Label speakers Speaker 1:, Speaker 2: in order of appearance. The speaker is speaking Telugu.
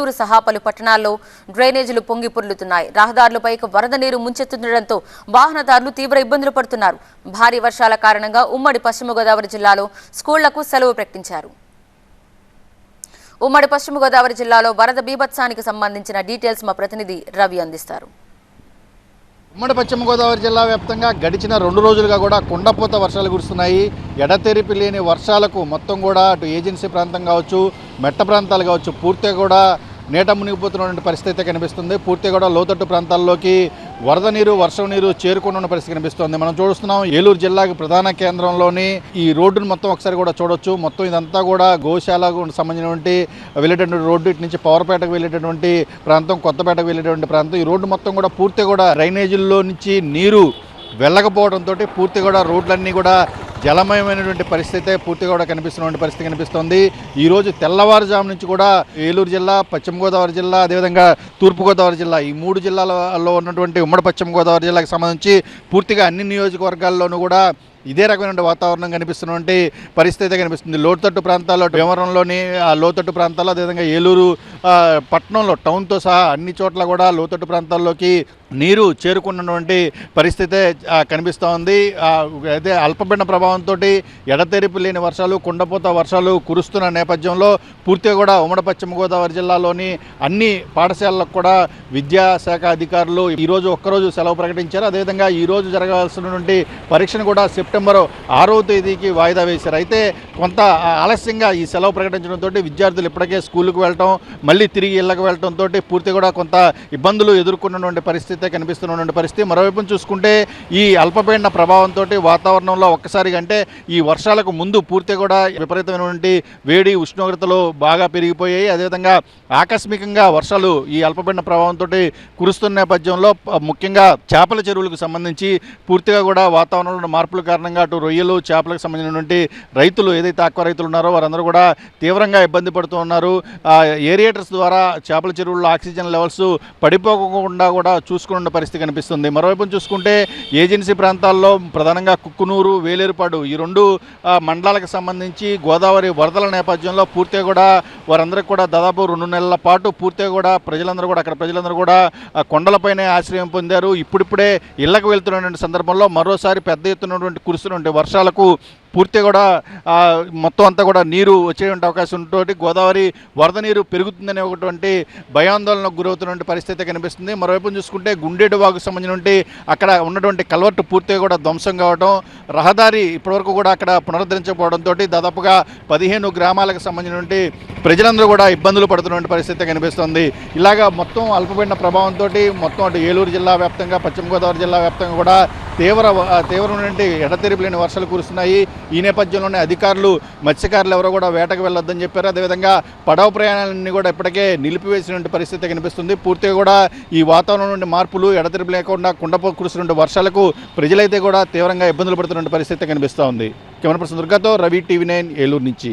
Speaker 1: ఏలూరు సహా పలు పట్టణాల్లో డ్రైనేజీలు పొంగి పొర్లుతున్నాయి. రహదారులపై వరద నీరు ముంచెత్తుండటంతో వాహనదారులు తీవ్ర ఇబ్బందులు పడుతున్నారు. భారీ వర్షాల కారణంగా ఉమ్మడి పశ్చిమ గోదావరి జిల్లాలో స్కూళ్ళకు సెలవు ప్రకటించారు. ఉమ్మడి పశ్చిమ గోదావరి జిల్లాలో వరద బీభత్సానికి సంబంధించిన డీటెయిల్స్ మా ప్రతినిధి రవి అందిస్తారు.
Speaker 2: ఉమ్మడి పశ్చిమ గోదావరి జిల్లా వ్యాప్తంగా గడిచిన రెండు రోజులుగా కూడా కుండపోత వర్షాలు కురుస్తున్నాయి. ఎడతెరిపి లేని వర్షాలకు మొత్తం కూడా అటు ఏజెన్సీ ప్రాంతం కావచ్చు మెట్ట ప్రాంతాలు కావచ్చు పూర్తిగా కూడా నీట మునిగిపోతున్నటువంటి పరిస్థితి కనిపిస్తుంది. పూర్తిగా కూడా లోతట్టు ప్రాంతాల్లోకి వరద నీరు వర్షం నీరు చేరుకుంటున్న పరిస్థితి కనిపిస్తుంది. మనం చూస్తున్నాం ఏలూరు జిల్లాకి ప్రధాన కేంద్రంలోని ఈ రోడ్డును మొత్తం ఒకసారి కూడా చూడొచ్చు. మొత్తం ఇదంతా కూడా గోశాలకు సంబంధించినటువంటి వెళ్ళేటటువంటి రోడ్డు ఇటు నుంచి పవర్పేటకు వెళ్ళేటటువంటి ప్రాంతం కొత్తపేటకు వెళ్ళేటటువంటి ప్రాంతం. ఈ రోడ్డు మొత్తం కూడా పూర్తిగా కూడా డ్రైనేజీల్లో నుంచి నీరు వెళ్ళకపోవడంతో పూర్తిగా కూడా రోడ్లన్నీ కూడా జలమయమైనటువంటి పరిస్థితి పూర్తిగా కూడా కనిపిస్తున్నటువంటి పరిస్థితి కనిపిస్తోంది. ఈరోజు తెల్లవారుజాము నుంచి కూడా ఏలూరు జిల్లా పశ్చిమ గోదావరి జిల్లా అదేవిధంగా తూర్పుగోదావరి జిల్లా ఈ మూడు జిల్లాలలో ఉన్నటువంటి ఉమ్మడి పశ్చిమ గోదావరి జిల్లాకు సంబంధించి పూర్తిగా అన్ని నియోజకవర్గాల్లోనూ కూడా ఇదే రకమైన వాతావరణం కనిపిస్తున్నటువంటి పరిస్థితి కనిపిస్తుంది. లోతట్టు ప్రాంతాల్లో భీమవరంలోని ఆ లోతట్టు ప్రాంతాల్లో అదేవిధంగా ఏలూరు పట్టణంలో టౌన్తో సహా అన్ని చోట్ల కూడా లోతట్టు ప్రాంతాల్లోకి నీరు చేరుకున్నటువంటి పరిస్థితే కనిపిస్తూ ఉంది. అయితే అల్పపీడన ప్రభావంతో ఎడతెరిపి లేని వర్షాలు కుండపోత వర్షాలు కురుస్తున్న నేపథ్యంలో పూర్తిగా కూడా ఉమ్మడి పశ్చిమ గోదావరి జిల్లాలోని అన్ని పాఠశాలలకు కూడా విద్యాశాఖ అధికారులు ఈరోజు ఒక్కరోజు సెలవు ప్రకటించారు. అదేవిధంగా ఈరోజు జరగాల్సినటువంటి పరీక్షను కూడా సెప్టెంబర్ ఆరవ తేదీకి వాయిదా వేశారు. అయితే కొంత ఆలస్యంగా ఈ సెలవు ప్రకటించడంతో విద్యార్థులు ఇప్పటికే స్కూల్కి వెళ్ళటం మళ్ళీ తిరిగి ఇళ్ళకి వెళ్ళటంతో పూర్తి కూడా కొంత ఇబ్బందులు ఎదుర్కొన్నటువంటి పరిస్థితి కనిపిస్తున్నటువంటి పరిస్థితి. మరోవైపు చూసుకుంటే ఈ అల్పపీడన ప్రభావంతో వాతావరణంలో ఒక్కసారి అంటే ఈ వర్షాలకు ముందు పూర్తి కూడా విపరీతమైనటువంటి వేడి ఉష్ణోగ్రతలు బాగా పెరిగిపోయాయి. అదేవిధంగా ఆకస్మికంగా వర్షాలు ఈ అల్పపీడన ప్రభావంతో కురుస్తున్న నేపథ్యంలో ముఖ్యంగా చేపల చెరువులకు సంబంధించి పూర్తిగా కూడా వాతావరణంలో మార్పుల కారణంగా కారణంగా అటు రొయ్యలు చేపలకు సంబంధించినటువంటి రైతులు ఏదైతే ఆక్వా రైతులు ఉన్నారో వారందరూ కూడా తీవ్రంగా ఇబ్బంది పడుతూ ఉన్నారు. ఏరియేటర్స్ ద్వారా చేపల చెరువుల్లో ఆక్సిజన్ లెవెల్స్ పడిపోకుండా కూడా చూసుకున్న పరిస్థితి కనిపిస్తుంది. మరోవైపు చూసుకుంటే ఏజెన్సీ ప్రాంతాల్లో ప్రధానంగా కుక్కునూరు వేలేరుపాడు ఈ రెండు మండలాలకు సంబంధించి గోదావరి వరదల నేపథ్యంలో పూర్తిగా కూడా వారందరికీ కూడా దాదాపు రెండు నెలల పాటు పూర్తిగా కూడా ప్రజలందరూ కూడా అక్కడ ప్రజలందరూ కూడా కొండలపైనే ఆశ్రయం పొందారు. ఇప్పుడిప్పుడే ఇళ్ళకు వెళ్తున్నటువంటి సందర్భంలో మరోసారి పెద్ద ఎత్తునటువంటి కురుస్తున్నటువంటి వర్షాలకు పూర్తిగా కూడా మొత్తం అంతా కూడా నీరు వచ్చేటువంటి అవకాశం ఉంటుంది గోదావరి వరద నీరు పెరుగుతుందనే ఒకటువంటి భయాందోళనకు గురవుతున్నటువంటి పరిస్థితి కనిపిస్తుంది. మరోవైపు చూసుకుంటే గుండెడు వాకు సంబంధించినటువంటి అక్కడ ఉన్నటువంటి కల్వర్టు పూర్తిగా కూడా ధ్వంసం కావడం రహదారి ఇప్పటివరకు కూడా అక్కడ పునరుద్ధరించకపోవడంతో దాదాపుగా పదిహేను గ్రామాలకు సంబంధించినటువంటి ప్రజలందరూ కూడా ఇబ్బందులు పడుతున్నటువంటి పరిస్థితి కనిపిస్తుంది. ఇలాగా మొత్తం అల్పపీడన ప్రభావంతో మొత్తం అటు ఏలూరు జిల్లా వ్యాప్తంగా పశ్చిమ గోదావరి జిల్లా వ్యాప్తంగా కూడా తీవ్ర తీవ్రమైనటువంటి ఎడతెరిపి లేని వర్షాలు కురుస్తున్నాయి. ఈ నేపథ్యంలోనే అధికారులు మత్స్యకారులు ఎవరో కూడా వేటకు వెళ్ళొద్దని చెప్పారు. అదేవిధంగా పడవ ప్రయాణాలన్నీ కూడా ఇప్పటికే నిలిపివేసినటువంటి పరిస్థితి కనిపిస్తుంది. పూర్తిగా కూడా ఈ వాతావరణం నుండి మార్పులు ఎడతెరిపి లేకుండా కుండపో కురుస్తున్న వర్షాలకు ప్రజలైతే కూడా తీవ్రంగా ఇబ్బందులు పడుతున్న పరిస్థితి కనిపిస్తూ ఉంది కెమెరా పర్సన్ దుర్గాతో రవి టీవీ నైన్ ఏలూరు నుంచి.